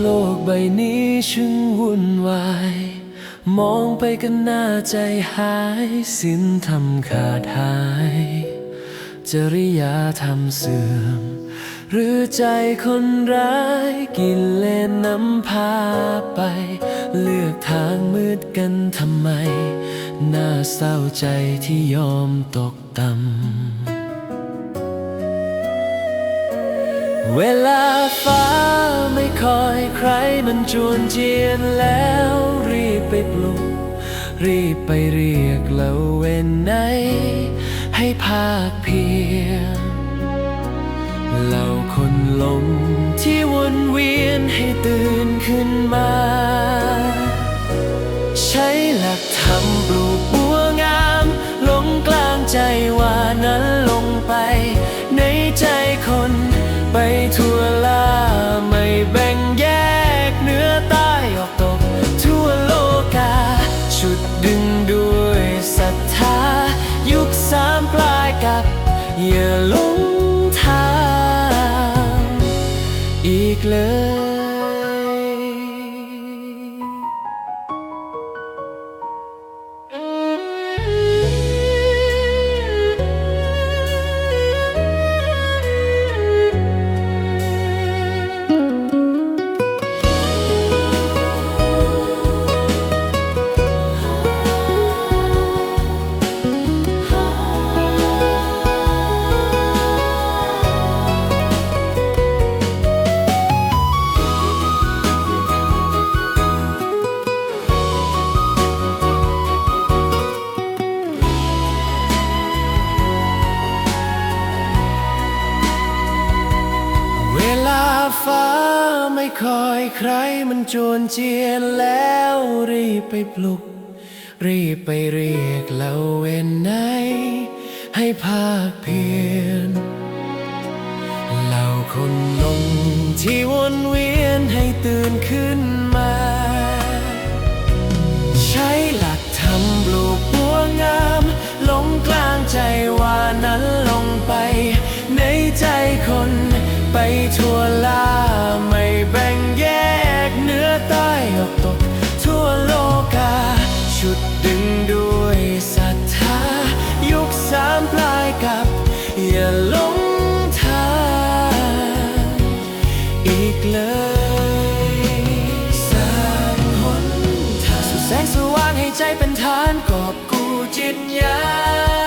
โลกใบนี้ช่างวุ่นวาย มองไปกันหน้าใจหายสิ้นทำขาดหาย จริยธรรมเสื่อม หรือใจคนร้ายกินเลนนำพาไป เลือกทางมืดกันทำไม น่าเศร้าใจที่ยอมตกต่ำ เวลาฟ้าไม่คอยใครมันจวนเจียนแล้วรีบไปปลุก รีบไปเรียกแล้วเวนไหน ให้ภาคเพียรเราคนลง วลาไม่แบ่งแยกเหนื้อใต้ออกตก ทั่วโลกา ชุดดึงด้วยศรัทธา ยุคสามปลายกับอย่าหลงทาง อีกเลย ลาฟ้าไม่คอยใครมันจวนเจียนแล้วรีบไปปลุก รีบไปเรียกแล้วเวนไหน ให้ภาคเพียรเหล่าคนลงที่วนเวียนให้ตื่นขึ้นมา ทั่วลาไม่แบ่งแยกเหนื้อใต้ออกตก ทั่วโลกา ชุดดึงด้วยศรัทธายุคสามปลายกับ อย่าลงทางอีกเลยสางหนทางสู่แสงสว่างให้ใจเป็นฐานกอบกูจิตญาณ